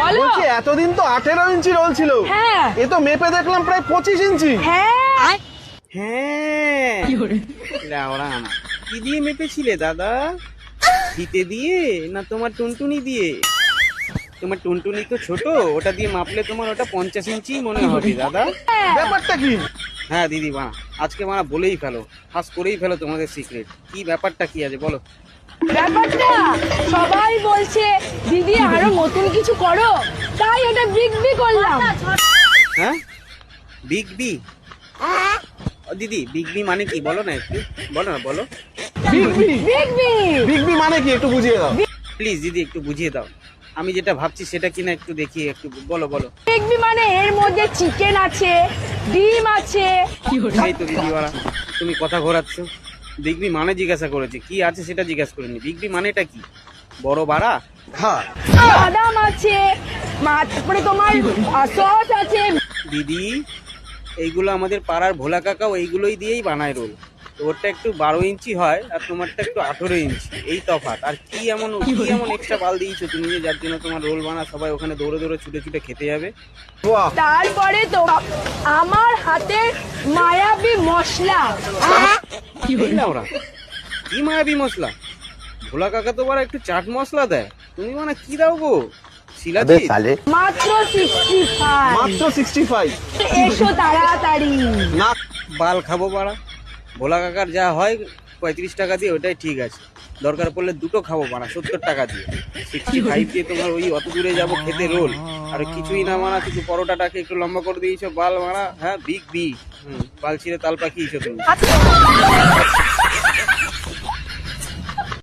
বলো। বলছি এতদিন তো আঠেরো ইঞ্চি রোল ছিল। হ্যাঁ। এ তো মেপে দেখলাম প্রায় পঁচিশ ইঞ্চি। হ্যাঁ। হ্যাঁ। কি দিয়ে মেপেছিলে দাদা? ফিতে দিয়ে না তোমার টুনটুনি দিয়ে? তোমার টুনটুনি তো ছোট ওটা দিয়ে মাপলে তোমার ওটা পঞ্চাশ ইঞ্চি মনে হবে দাদা। ব্যাপারটা কি? হ্যাঁ দিদি বানা আজকে বানা বলেই ফেলো। ফাঁস করেই ফেলো তোমাদের সিক্রেট কি ব্যাপারটা কি আছে বলো। ব্যাপারটা সবাই বলছে দিদি আরও নতুন কিছু করো। তাই এটা বিগ বি করলাম। হ্যাঁ? Big B? দিদি বিগ বি মানে কি? বলো না একটু। বলো না বলো। Big B. Big B. Big B মানে কি? একটু বুঝিয়ে দাও। প্লিজ দিদি একটু বুঝিয়ে দাও। আমি যেটা ভাবছি সেটা কিনা একটু দেখি একটু বলো বলো। বিগ বি মানে এর মধ্যে চিকেন আছে ডিম আছে। তো দিদিওয়ালা তুমি কথা ঘোরাচ্ছ। বিগবি মানে জিজ্ঞাসা করেছে। কি আছে সেটা জিজ্ঞাসা করিনি। বিগবি মানেটা কি? বড় বাড়া? হ্যাঁ। বাদাম আছে তারপরে তোমার সস আছে। দিদি এইগুলো আমাদের পাড়ার ভোলা কাকাও এইগুলোই দিয়েই বানায় রোল। ওরটা একটু বারো ইঞ্চি হয় আর তোমারটা একটু আঠেরো ইঞ্চি। এই তফাৎ। আর কি এমন কি এমন এক্সট্রা বাল দিয়েছ তুমি যে যার জন্য তোমার রোল বানা সবাই ওখানে দৌড়ে দৌড়ে ছুটে ছুটে খেতে যাবে? তারপরে তো আমার হাতের মায়াবী মশলা। এই না ওরা কি মায়াবী মশলা? ভোলা কাকা তো বড় একটু চাট মশলা দেয়। তুমি মানে কি দাও গো? শিলাজিৎ মাত্র সিক্সটি ফাইভ মাত্র সিক্সটি ফাইভ এসো তাড়াতাড়ি। না বাল খাব পারা ভোলা কাকার যা হয় পঁয়ত্রিশ টাকা দিয়ে ওটাই ঠিক আছে। দরকার পড়লে দুটো খাব মানা সত্তর টাকা দিয়ে। সিক্সটি ফাইভ দিয়ে তোমার ওই অত দূরে যাব খেতে রোল। আর কিছুই না মানা কিছু পরোটাটাকে একটু লম্বা করে দিয়েছ, বাল মারা। হ্যাঁ বিগ বি। বাল ছিঁড়ে তাল পাখিয়েছো তুমি।